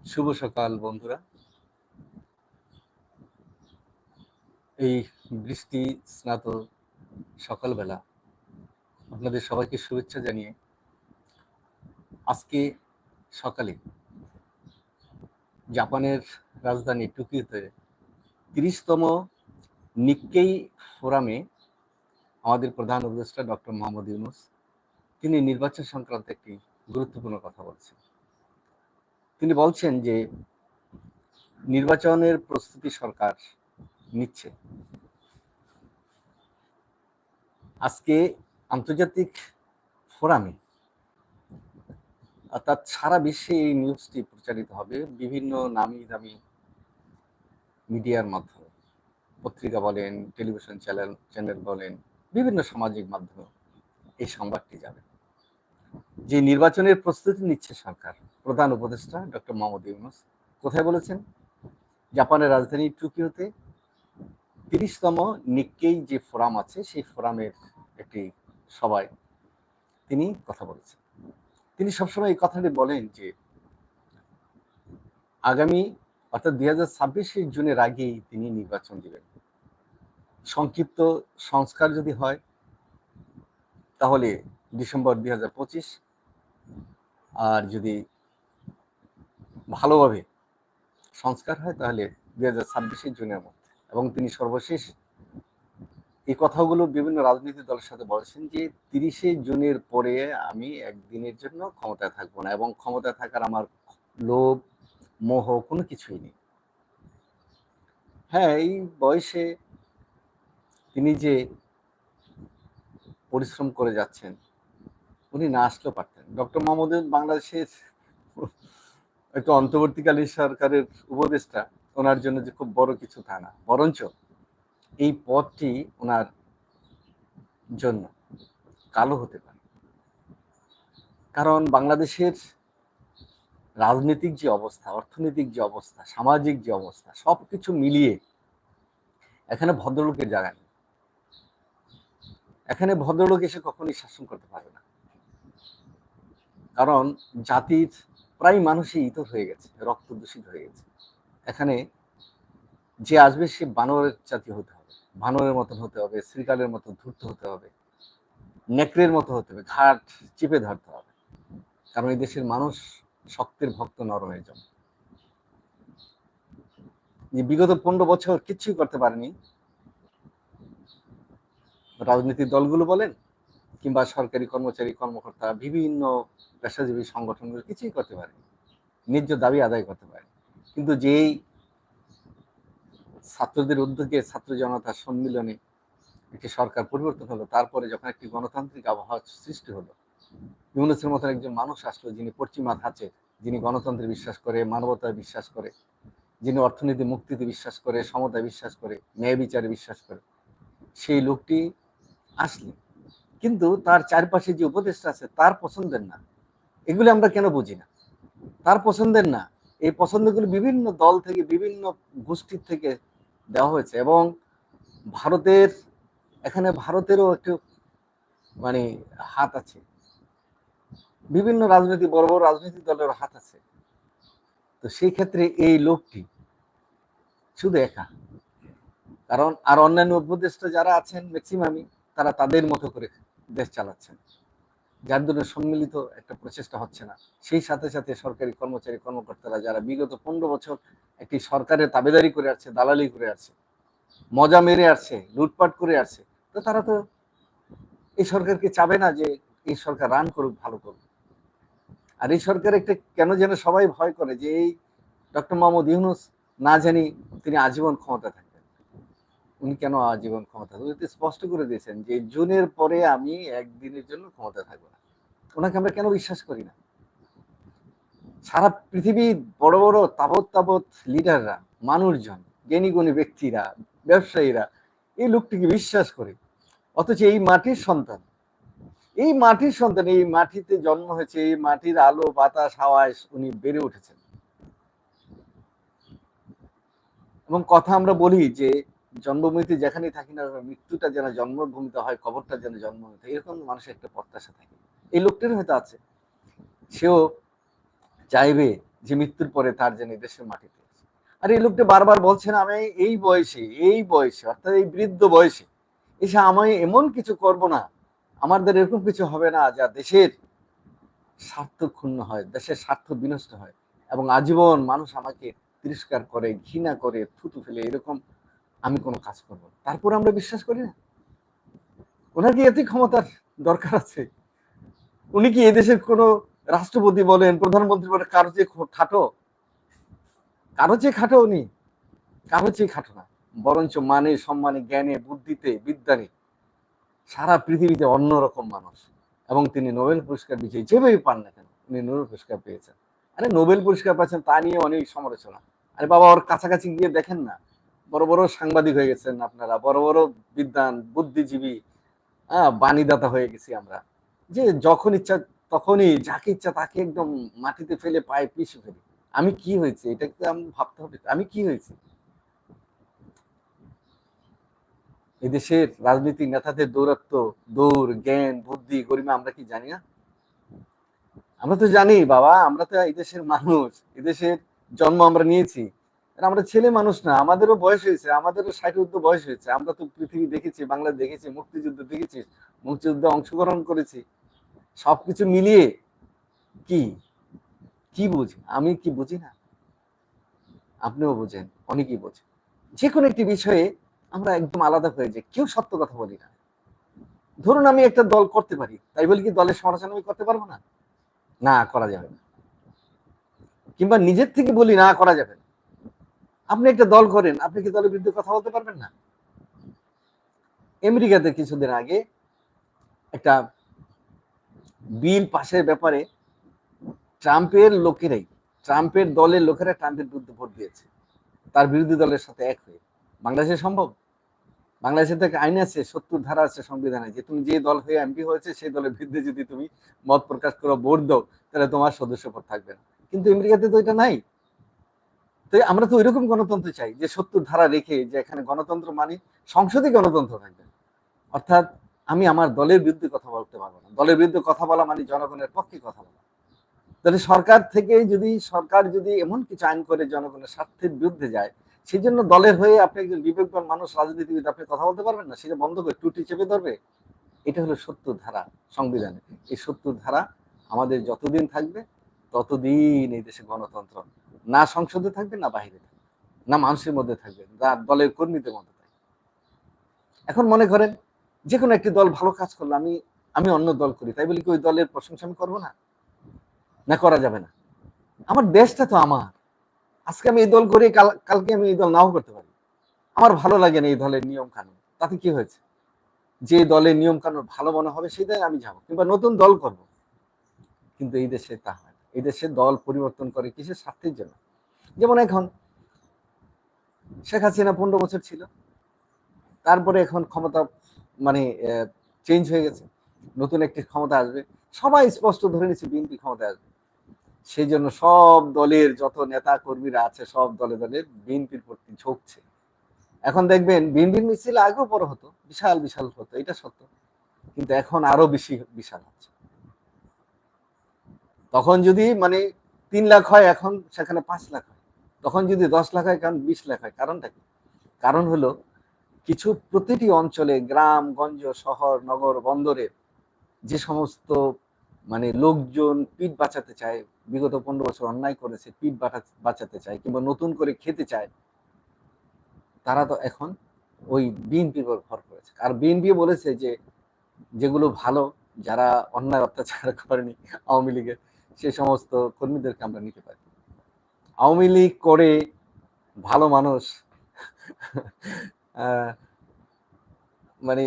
শুভ সকাল, বন্ধুরা। এই বৃষ্টি স্নাত সকালবেলা আপনাদের সবাইকে শুভেচ্ছা জানিয়ে আজকে সকালে জাপানের রাজধানী টোকিওতে তিরিশতম নিক্কেই ফোরামে আমাদের প্রধান উপদেষ্টা ডক্টর মোহাম্মদ ইউনুস, তিনি নির্বাচন সংক্রান্ত একটি গুরুত্বপূর্ণ কথা বলছেন। তিনি বলছেন যে নির্বাচনের প্রস্তুতি সরকার নিচ্ছে। আজকে আন্তর্জাতিক ফোরামে অর্থাৎ সারা বিশ্বে এই নিউজটি প্রচারিত হবে বিভিন্ন নামি দামি মিডিয়ার মাধ্যমে। পত্রিকা বলেন, টেলিভিশন চ্যানেল চ্যানেল বলেন, বিভিন্ন সামাজিক মাধ্যমে এই সংবাদটি যাবে। যে নির্বাচনের প্রস্তুতি নিচ্ছে সরকার প্রধান উপদেষ্টা ডক্টর মোহাম্মদ ইউনুস। কোথায় বলেছেন? জাপানের রাজধানী টোকিওতে তিরিশতম নিক্কেই যে ফোরাম আছে, সেই ফোরামের একটি সভায় তিনি কথা বলেছেন। তিনি সবসময় এই কথাটি বলেন যে, আগামী অর্থাৎ দুই হাজার ছাব্বিশের জুনের আগেই তিনি নির্বাচন দিবেন। সংক্ষিপ্ত সংস্কার যদি হয়, তাহলে ডিসেম্বর দুই হাজার পঁচিশ, আর যদি ভালোভাবে সংস্কার হয়, তাহলে দুই হাজার ছাব্বিশের জুনের মধ্যে। এবং তিনি সর্বশেষ এই কথাগুলো বিভিন্ন রাজনৈতিক দলের সাথে বলেছেন যে তিরিশে জুনের পরে আমি একদিনের জন্য ক্ষমতায় থাকব না এবং ক্ষমতায় থাকার আমার লোভ, মোহ কোনো কিছুই নেই। হ্যাঁ এই বয়সে তিনি যে পরিশ্রম করে যাচ্ছেন, উনি না আসলেও পারতেন। ডক্টর মোহাম্মদ বাংলাদেশের একটু অন্তর্বর্তীকালীন সরকারের উপদেষ্টা, ওনার জন্য যে খুব বড় কিছু তা না। বরঞ্চ এই পথটি ওনার জন্য কালো হতে পারে। কারণ বাংলাদেশের রাজনৈতিক যে অবস্থা, অর্থনৈতিক যে অবস্থা, সামাজিক যে অবস্থা, সবকিছু মিলিয়ে এখানে ভদ্রলোকের জায়গা নেই। এখানে ভদ্রলোক এসে কখনোই শাসন করতে পারবে না। কারণ জাতির প্রায় মানুষই ইতর হয়ে গেছে, রক্ত দূষিত হয়ে গেছে। এখানে যে আসবে সে বানরের জাতি হতে হবে, বানরের মতন হতে হবে, শ্রীকালের মতো ধূর্ত হতে হবে, নেকড়ের মতো হতে হবে, ঘাট চেপে ধরতে হবে। কারণ এই দেশের মানুষ শক্তের ভক্ত নরমের জন্য যে বিগত পনেরো বছর কিচ্ছুই করতে পারেনি। রাজনৈতিক দলগুলো বলেন কিংবা সরকারি কর্মচারী, কর্মকর্তা, বিভিন্ন পেশাজীবী সংগঠনগুলো কিছুই করতে পারেনি ন্যায্য দাবি আদায় করতে পারে কিন্তু যেই ছাত্রদের উদ্যোগে ছাত্র জনতার সম্মিলনে একটি সরকার পরিবর্তন হলো, তারপরে যখন একটি গণতান্ত্রিক আবহাওয়া সৃষ্টি হলো, ইউনুসের মতন একজন মানুষ আসলো যিনি পশ্চিমা ধাঁচে যিনি গণতন্ত্রে বিশ্বাস করে, মানবতায় বিশ্বাস করে, যিনি অর্থনীতি, মুক্তিতে বিশ্বাস করে, সমতায় বিশ্বাস করে, ন্যায় বিচারে বিশ্বাস করে, সেই লোকটি আসলেন। কিন্তু তার চারপাশে যে উপদেষ্টা আছে, তার পছন্দের না। এগুলি আমরা কেন বুঝি না? তার পছন্দের না। এই পছন্দগুলো বিভিন্ন দল থেকে, বিভিন্ন গোষ্ঠীর থেকে দেওয়া হয়েছে এবং ভারতের, এখানে ভারতেরও একটু মানে হাত আছে। বিভিন্ন রাজনৈতিক বড় বড় রাজনৈতিক দলের হাত আছে। তো সেই ক্ষেত্রে এই লোকটি শুধু একা। কারণ আর অন্যান্য উপদেষ্টা যারা আছেন ম্যাক্সিমামই তারা তাদের মতো করে দেশ চালাচ্ছেন। যার জন্য সম্মিলিত একটা প্রচেষ্টা হচ্ছে না। সেই সাথে সাথে সরকারি কর্মচারী কর্মকর্তারা যারা বিগত পনেরো বছর একটি সরকারের তাবেদারি করে আসছে, দালালি করে আসছে, মজা মেরে আসছে, লুটপাট করে আসছে, তো তারা তো এই সরকারকে চাবে না যে এই সরকার রান করুক, ভালো করুক। আর এই সরকার একটা কেন যেন সবাই ভয় করে যে এই ডক্টর মোহাম্মদ ইউনুস না জানি তিনি আজীবন ক্ষমতা থাকবেন। উনি কেন আজীবন ক্ষমতা উনি তো স্পষ্ট করে দিয়েছেন যে জুনের পরে আমি একদিনের জন্য ক্ষমতা থাকব না, ওনাকে আমরা কেন বিশ্বাস করি না? সারা পৃথিবীর বড় বড় তাবৎ তাবৎ লিডাররা, মানুষজন, জ্ঞানী গুণী ব্যক্তিরা, ব্যবসায়ীরা এই লোকটিকে বিশ্বাস করে। অথচ এই মাটির সন্তান, এই মাটির সন্তান, এই মাটিতে জন্ম হয়েছে, এই মাটির আলো, বাতাস, হাওয়ায় উনি বেড়ে উঠেছেন। এবং কথা আমরা বলি যে জন্মভূমিতে যেখানেই থাকি না মৃত্যুটা যেন জন্মভূমিতে হয়, কবরটা যেন জন্মভূমিতে এরকম মানুষের একটা প্রত্যাশা থাকে। এই লোকটির হয়তো আছে। সেও চাইবে যে মৃত্যুর পরে তার যেন দেশের মাটিতে। আর এই লোকটা বারবার বলছেন আমি এই বয়সে এই বয়সে, অর্থাৎ এই বৃদ্ধ বয়সে, এসে আমি এমন কিছু করব না। আমাদের এরকম কিছু হবে না যা দেশের স্বার্থ ক্ষুণ্ণ হয়, দেশের স্বার্থ বিনষ্ট হয় এবং আজীবন মানুষ আমাকে তিরস্কার করে, ঘৃণা করে, থুতু ফেলে, এরকম আমি কোনো কাজ করব। তারপর আমরা বিশ্বাস করি না? ওনার কি এতে ক্ষমতার দরকার আছে? উনি কি এদেশের কোনো রাষ্ট্রপতি বলেন, প্রধানমন্ত্রী বলেন, কারও খো- খাটো? কারও চেয়ে খাটো উনি? কারও চেয়ে খাটো না। বরঞ্চ মানে সম্মানে, জ্ঞানে, বুদ্ধিতে, বিদ্যানে সারা পৃথিবীতে অন্যরকম মানুষ। এবং তিনি নোবেল পুরস্কার বিজয়ী যেভাবে পান না কেন, উনি নোবেল পুরস্কার পেয়েছেন। আরে নোবেল পুরস্কার পাচ্ছেন তা নিয়ে অনেক সমালোচনা। আরে বাবা, ওর কাছাকাছি গিয়ে দেখেন না। বড় বড় সাংবাদিক হয়ে গেছেন আপনারা, বড় বড় বিদ্যান বুদ্ধিজীবী হ্যাঁ বাণীদাতা হয়ে গেছি আমরা। যে যখন ইচ্ছা, তখনই যাকে ইচ্ছা তাকে একদম মাটিতে ফেলে পায়ে পিছু ফেলি। আমি কি হয়েছে? এটা কি আমি ভাবতে হবে আমি কি হয়েছে? এদেশের রাজনৈতিক নেতাদের দৌরাত্ম দৌড়, জ্ঞান, বুদ্ধি, গরিমা আমরা কি জানি না? আমরা তো জানি বাবা, আমরা তো এই দেশের মানুষ এদেশের জন্ম আমরা নিয়েছি। আমরা ছেলে মানুষ না, আমাদেরও বয়স হয়েছে, আমাদেরও উর্ধ বয়স হয়েছে। আমরা তো পৃথিবী দেখেছি বাংলা দেখেছি, মুক্তিযুদ্ধ দেখেছি, মুক্তিযুদ্ধে অংশগ্রহণ করেছি। সবকিছু মিলিয়ে কি? কি বুঝি? আমি কি বুঝি না? আপনিও বোঝেন, অনেকেই বোঝেন। যে কোনো একটি বিষয়ে আমরা একদম আলাদা হয়ে যাই, কেউ সত্য কথা বলি না। ধরুন আমি একটা দল করতে পারি, তাই বলে কি দলের সমালোচনা আমি করতে পারব না? না, করা যাবে না। কিংবা নিজের থেকে বলি, না, করা যাবে না। আপনি একটা দল করেন, আপনি কি দলের বিরুদ্ধে কথা বলতে পারবেন না? আমেরিকাতে কিছুদিন আগে একটা বিল পাশের ব্যাপারে ট্রাম্পের লোকেরাই, ট্রাম্পের দলের লোকেরা ট্রাম্পের বিরুদ্ধে ভোট দিয়েছে। তার বিরোধী দলের সাথে এক হয়ে। বাংলাদেশে সম্ভব? বাংলাদেশে থেকে আইন আছে, সত্তর ধারা আছে সংবিধানে, যে তুমি যে দল হয়ে এমপি হয়েছে, সেই দলের বিরুদ্ধে যদি তুমি মত প্রকাশ করো, ভোট দাও, তাহলে তোমার সদস্যপদ থাকবে না। কিন্তু আমেরিকাতে তো এটা নাই। তো আমরা তো ওইরকম গণতন্ত্র চাই, যে সত্তর ধারা রেখে যে এখানে গণতন্ত্র মানে সংসদে গণতন্ত্র থাকবে। অর্থাৎ আমি আমার দলের বিরুদ্ধে কথা বলতে পারব না। দলের বিরুদ্ধে কথা বলা মানে জনগণের পক্ষে কথা বলা। তাহলে সরকার থেকে যদি, সরকার যদি এমন কিছু আইন করে জনগণের স্বার্থের বিরুদ্ধে যায় সেই জন্য দলের হয়ে আপনি একজন বিবেকবান মানুষ, রাজনীতিবিদ, আপনি কথা বলতে পারবেন না? সেটা বন্ধ করে টুটি চেপে ধরবে? এটা হলো সত্তর ধারা সংবিধানে। এই সত্তর ধারা আমাদের যতদিন থাকবে, ততদিন এই দেশে গণতন্ত্র না সংসদে থাকবে না বাহিরে থাকবে না মানুষের মধ্যে থাকবে না দলের কর্মীদের মধ্যে থাকবে এখন মনে করেন যে কোনো একটি দল ভালো কাজ করল আমি আমি অন্য দল করি, তাই বলি কি ওই দলের প্রশংসা আমি করব না? না করা যাবে না। আমার দেশটা তো আমার। আজকে আমি এই দল করি, কাল, কালকে আমি এই দল নাও করতে পারি। আমার ভালো লাগে না এই দলের নিয়ম কানুন তাতে কি হয়েছে? যে দলের নিয়ম কানুন ভালো মনে হবে, সেটাই আমি যাব, কিংবা নতুন দল করব। কিন্তু এই দেশে তা হয় না এই দেশে দল পরিবর্তন করে কিসের স্বার্থের জন্য। যেমন এখন শেখ হাসিনা পনেরো বছর ছিল। তারপরে এখন ক্ষমতা মানে চেঞ্জ হয়ে গেছে। নতুন একটি ক্ষমতা আসবে। সবাই স্পষ্ট ধরে নিচ্ছে বিএনপি ক্ষমতা আসবে। সেই জন্য সব দলের যত নেতা কর্মীরা আছে, সব দলে দলে বিএনপির প্রতি ঝুঁকছে। এখন দেখবেন, বিএনপির মিছিল আগেও বড় হতো, বিশাল বিশাল হতো, এটা সত্য। কিন্তু এখন আরও বেশি, বিশাল হচ্ছে। তখন যদি মানে তিন লাখ হয়, এখন সেখানে পাঁচ লাখ হয়। তখন যদি দশ লাখ হয়, কারণ বিশ লাখ হয়। কারণটা কি? কারণ হলো কিছু প্রতিটি অঞ্চলে, গ্রাম, গঞ্জ, শহর, নগর, বন্দরে যে সমস্ত মানে লোকজন পিঠ বাঁচাতে চায়, বিগত পনেরো বছর অন্যায় করেছে, পিঠ বাঁচাতে চায় কিংবা নতুন করে খেতে চায়, তারা তো এখন ওই বিএনপির উপর ভর করেছে। আর বিএনপি বলেছে যে, যেগুলো ভালো, যারা অন্যায় অত্যাচার করেনি আওয়ামী লীগের সে সমস্ত কর্মীদেরকে আমরা নিতে পারি। আওয়ামী লীগ করে ভালো মানুষ মানে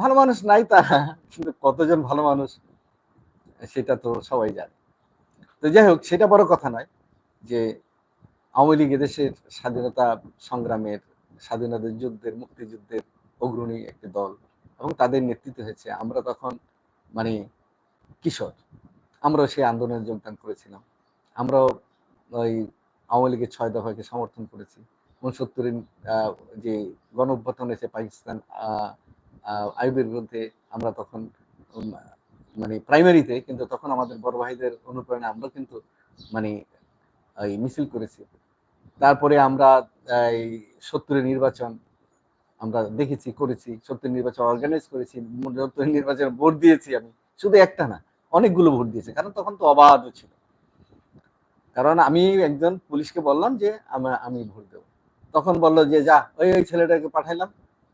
ভালো মানুষ নাই তারা কিন্তু কতজন ভালো মানুষ সেটা তো সবাই জানে। তো যাই হোক, সেটা বড় কথা নয় যে আওয়ামী লীগ এদেশের স্বাধীনতা সংগ্রামের, স্বাধীনতা যুদ্ধের, মুক্তিযুদ্ধের অগ্রণী একটি দল এবং তাদের নেতৃত্ব হয়েছে আমরা তখন মানে কিশোর। আমরাও সেই আন্দোলনে যোগদান করেছিলাম। আমরাও ওই আওয়ামী লীগের ছয় দফাকে সমর্থন করেছি। উনসত্তরের যে গণ হয়েছে পাকিস্তান আইবের বিরুদ্ধে আমরা তখন মানে প্রাইমারিতে কিন্তু তখন আমাদের বড় ভাইদের অনুপ্রেরণা আমরা কিন্তু মানে এই মিছিল করেছি। তারপরে আমরা, এই সত্তরের নির্বাচন আমরা দেখেছি, করেছি। সত্তর নির্বাচন অর্গানাইজ করেছি। সত্তর নির্বাচন ভোট দিয়েছি আমি, শুধু একটা না অনেকগুলো ভোট দিয়েছে, কারণ তখন তো অবাধ ছিল। কারণ আমি একজন পুলিশকে বললাম যে, আমি ভোট দেবো। তখন বলল যে, যা, ওই ওই ছেলেটাকে পাঠাইলাম,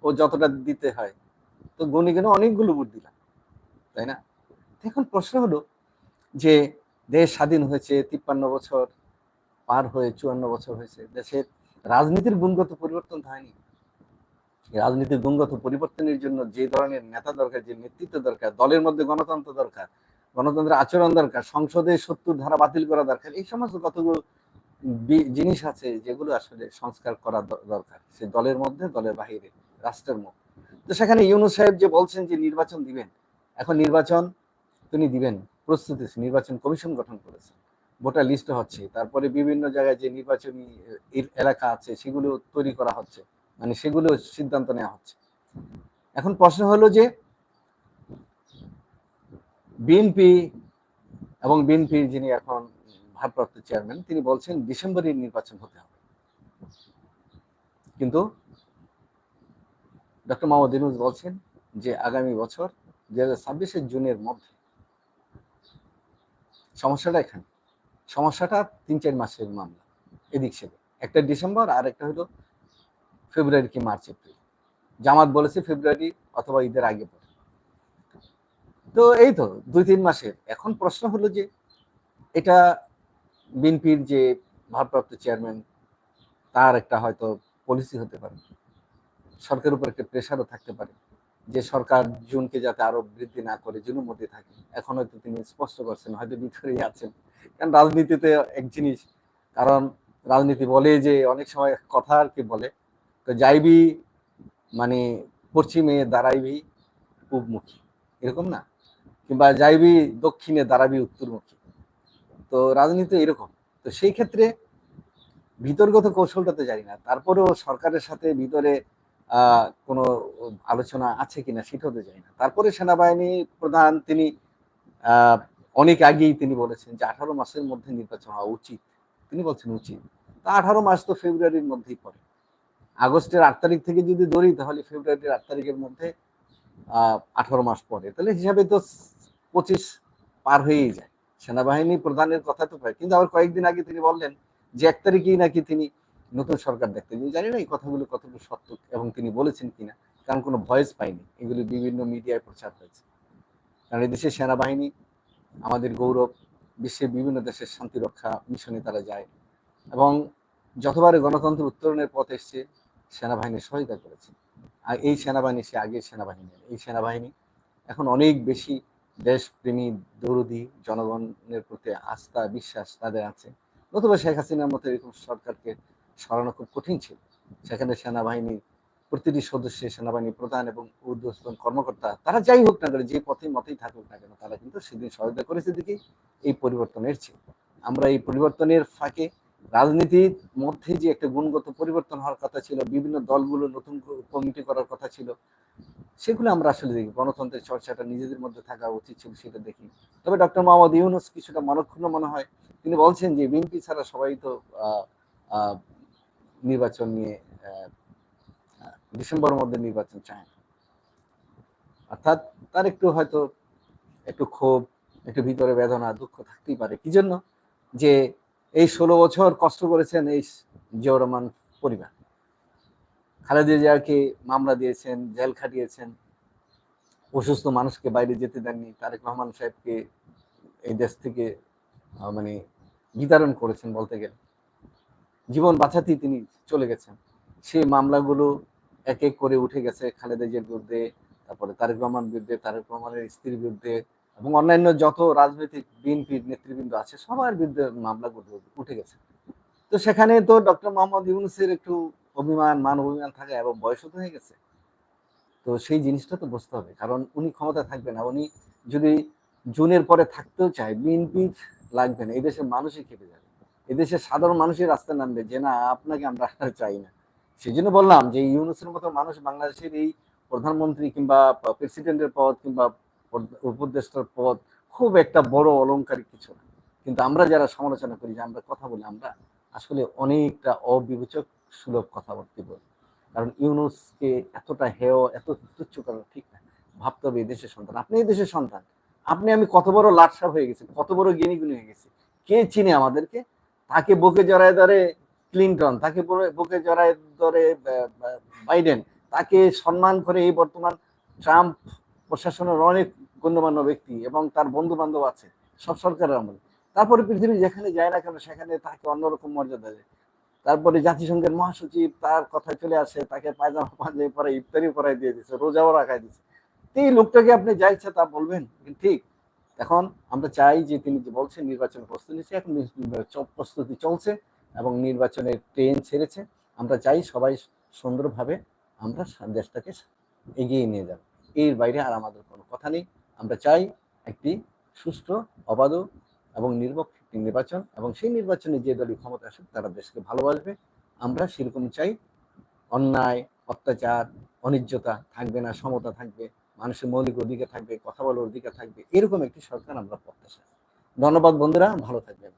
ও যতটা দিতে হয়। তো গণি গণে অনেকগুলো ভোট দিলাম, তাই না? এখন প্রশ্ন হলো যে, দেশ স্বাধীন হয়েছে তিপ্পান্ন বছর, পার হয়ে চুয়ান্ন বছর হয়েছে, দেশের রাজনীতির গুণগত পরিবর্তন হয়নি। রাজনীতির গুণগত পরিবর্তনের জন্য যে ধরনের নেতা দরকার, যে নেতৃত্ব দরকার, দলের মধ্যে গণতন্ত্র দরকার গণতন্ত্রের আচরণ দরকার, সংসদে সত্তর ধারা বাতিল করা দরকার, এই সমস্ত কতগুলো জিনিস আছে যেগুলো আসলে সংস্কার করা দরকার, সে দলের মধ্যে, দলের বাহিরে, রাষ্ট্রের মধ্যে। তো সেখানে ইউনুস সাহেব যে বলছেন যে নির্বাচন দিবেন, এখন নির্বাচন তিনি দিবেন, প্রস্তুতি নির্বাচন কমিশন গঠন করেছেন ভোটার লিস্ট হচ্ছে, তারপরে বিভিন্ন জায়গায় যে নির্বাচনী এলাকা আছে, সেগুলো তৈরি করা হচ্ছে মানে সেগুলো সিদ্ধান্ত নেওয়া হচ্ছে। এখন প্রশ্ন হলো যে বিএনপি এবং বিএনপির যিনি এখন ভারপ্রাপ্ত চেয়ারম্যান, তিনি বলছেন ডিসেম্বরে নির্বাচন হতে হবে। কিন্তু ডক্টর মোহাম্মদ ইউনুস বলছেন যে আগামী বছর দুই হাজার ছাব্বিশের জুনের মধ্যে সমস্যাটা এখানে। সমস্যাটা তিন চার মাসের মামলা, এদিক সেদিক। একটা ডিসেম্বর আর একটা হলো ফেব্রুয়ারি কি মার্চ, এপ্রিল। জামাত বলেছে ফেব্রুয়ারি অথবা ঈদের আগে তো এই তো দুই তিন মাসের। এখন প্রশ্ন হলো যে এটা বিএনপির যে ভারপ্রাপ্ত চেয়ারম্যান, তার একটা হয়তো পলিসি হতে পারে। সরকারের উপর একটা প্রেশারও থাকতে পারে যে সরকার জুনকে যাতে আরও বৃদ্ধি না করে, জুনের মধ্যে থাকে। এখন হয়তো তিনি স্পষ্ট করছেন, হয়তো ভিতরেই আছেন। কারণ রাজনীতিতে এক জিনিস, কারণ রাজনীতি বলে যে অনেক সময় কথা আর কি বলে, তো যাইবি মানে পশ্চিমে দাঁড়াইবি পূবমুখী। এরকম না। কিংবা যাইবি দক্ষিণে দাঁড়াবি উত্তরমুখী। তো রাজনীতি এরকম। তো সেই ক্ষেত্রে ভিতরগত কৌশলটা তো জানি না। তারপরেও সরকারের সাথে ভিতরে কোনো আলোচনা আছে কিনা সেটাও তো জানি না। তারপরে সেনাবাহিনী প্রধান তিনি অনেক আগেই তিনি বলেছেন যে আঠারো মাসের মধ্যে নির্বাচন হওয়া উচিত। তিনি বলছেন উচিত। তা আঠারো মাস তো ফেব্রুয়ারির মধ্যেই পড়ে। আগস্টের আট তারিখ থেকে যদি ধরি তাহলে ফেব্রুয়ারির আট তারিখের মধ্যে আঠারো মাস পরে তাহলে হিসাবে তো পঁচিশ পার হয়েই যায়। সেনাবাহিনী প্রধানের কথা তো পায় কিন্তু আবার কয়েকদিন আগে তিনি বললেন যে এক তারিখেই নাকি তিনি নতুন সরকার দেখতে জানি না এই কথাগুলো কতটুকু সত্য এবং তিনি বলেছেন কিনা, কারণ কোনো ভয়েস পাইনি। এগুলি বিভিন্ন মিডিয়ায় প্রচার হয়েছে। কারণ দেশের সেনাবাহিনী, আমাদের গৌরব বিশ্বের বিভিন্ন দেশের শান্তি রক্ষা মিশনে তারা যায় এবং যতবারে গণতন্ত্র উত্তরণের পথ এসছে, সেনাবাহিনী সহায়তা করেছে। আর এই সেনাবাহিনী সে আগের সেনাবাহিনী। এই সেনাবাহিনী এখন অনেক বেশি দেশপ্রেমী, দৌরদি জনগণের প্রতি আস্থা, বিশ্বাস তাদের আছে। নতুবা শেখ হাসিনার মতো এরকম সরকারকে সরানো খুব কঠিন ছিল। সেখানে সেনাবাহিনীর, প্রতিটি সদস্য সেনাবাহিনী প্রধান এবং ঊর্ধ্বতন কর্মকর্তা, তারা যাই হোক না যে পথে, মতেই থাকুক না কেন, তারা কিন্তু সেদিন সহায়তা করেছে দেখেই এই পরিবর্তন এসছে আমরা এই পরিবর্তনের ফাঁকে রাজনীতির মধ্যে যে একটা গুণগত পরিবর্তন হওয়ার কথা ছিল, বিভিন্ন দলগুলো নতুন কমিটি করার কথা ছিল, সেগুলো আমরা আসলে দেখি। গণতন্ত্রের চর্চাটা নিজেদের মধ্যে থাকা উচিত ছিল সেটা দেখি। তবে ডক্টর মোহাম্মদ ইউনুস কিছুটা মনক্ষুণ্ণ মনে হয়। তিনি বলছেন যে, বিএনপি ছাড়া সবাই তো নির্বাচন নিয়ে ডিসেম্বরের মধ্যে নির্বাচন চায় না। অর্থাৎ তার একটু হয়তো একটু ক্ষোভ, একটু ভিতরে বেদনা, দুঃখ থাকতেই পারে। কি জন্য? যে এই ষোলো বছর কষ্ট করেছেন এই জিয়াউর রহমান পরিবার। খালেদা জিয়াকে মামলা দিয়েছেন, জেল খাটিয়েছেন, অসুস্থ মানুষকে বাইরে যেতে দেননি, তারেক রহমান সাহেবকে এই দেশ থেকে মানে বিতরণ করেছেন বলতে গেলে। জীবন বাঁচাতেই তিনি চলে গেছেন। সেই মামলাগুলো এক এক করে উঠে গেছে খালেদা জিয়ার বিরুদ্ধে, তারপরে তারেক রহমান বিরুদ্ধে, তারেক রহমানের স্ত্রীর বিরুদ্ধে এবং অন্যান্য যত রাজনৈতিক বিএনপির নেতৃবৃন্দ আছে, সবার বিরুদ্ধে মামলাগুলো উঠে গেছে। তো সেখানে তো ডক্টর মোহাম্মদ ইউনুসের একটু অভিমান, মান অভিমান থাকে এবং বয়সও হয়ে গেছে। তো সেই জিনিসটা তো বুঝতে হবে, কারণ উনি ক্ষমতা থাকবে না। উনি যদি জুনের পরে থাকতেও চায়, বিএনপি লাগবে না এই দেশের মানুষই খেপে যাবে। এদেশের সাধারণ মানুষই রাস্তা নামবে যে, না, আপনাকে আমরা চাই না। সেই জন্য বললাম যে, ইউনুসের মতো মানুষ বাংলাদেশের এই প্রধানমন্ত্রী কিংবা প্রেসিডেন্টের পদ কিংবা উপদেষ্টার পদ খুব একটা বড় অলংকারিক কিছু না। কিন্তু আমরা যারা সমালোচনা করি যে আমরা কথা বলি, আমরা আসলে অনেকটা অবিবেচক সুলভ কথাবার্তা বলি। কারণ ইউনুসকে এতটা হেয়, এত তুচ্ছ করা ঠিক না। ভাবতে হবে এই দেশের সন্তান। আপনি এই দেশের সন্তান। আপনি আমি কত বড় লাটসাপ হয়ে গেছি, কত বড় জ্ঞানীগুণী হয়ে গেছি। কে চিনে আমাদেরকে? তাকে বুকে জড়ায় ধরে ক্লিনটন, তাকে বুকে জড়ায় ধরে বাইডেন, তাকে সম্মান করে এই বর্তমান ট্রাম্প প্রশাসনের অনেক গণ্যমান্য ব্যক্তি এবং তার বন্ধু বান্ধব আছে, সব সরকারের আমলে। তারপরে পৃথিবী যেখানে যায় না কেন, সেখানে তাকে অন্যরকম মর্যাদা দেয়। তারপরে জাতিসংঘের মহাসচিব তার কথা চলে আসে, তাকে পায়জামা পাঞ্জাবি পরে ইফতারি পরাই দিয়ে দিচ্ছে রোজাও রাখাই দিচ্ছে এই লোকটাকে আপনি যা ইচ্ছা তা বলবেন ঠিক, এখন আমরা চাই যে তিনি যে বলছেন, নির্বাচন প্রস্তুতি নিচ্ছে, এখন প্রস্তুতি চলছে এবং নির্বাচনের ট্রেন ছেড়েছে। আমরা চাই সবাই সুন্দরভাবে আমরা দেশটাকে এগিয়ে নিয়ে যাব এর বাইরে আর আমাদের কোনো কথা নেই। আমরা চাই একটি সুষ্ঠু অবাধ এবং নির্পক্ষ একটি নির্বাচন এবং সেই নির্বাচনে যে দলই ক্ষমতা আসুক, তারা দেশকে ভালোবাসবে। আমরা সেরকম চাই। অন্যায়, অত্যাচার অনিজ্যতা থাকবে না, সমতা থাকবে, মানুষের মৌলিক অধিকার থাকবে, কথা বলার অধিকার থাকবে, এরকম একটি সরকার আমরা প্রত্যাশা ধন্যবাদ বন্ধুরা, ভালো থাকবেন।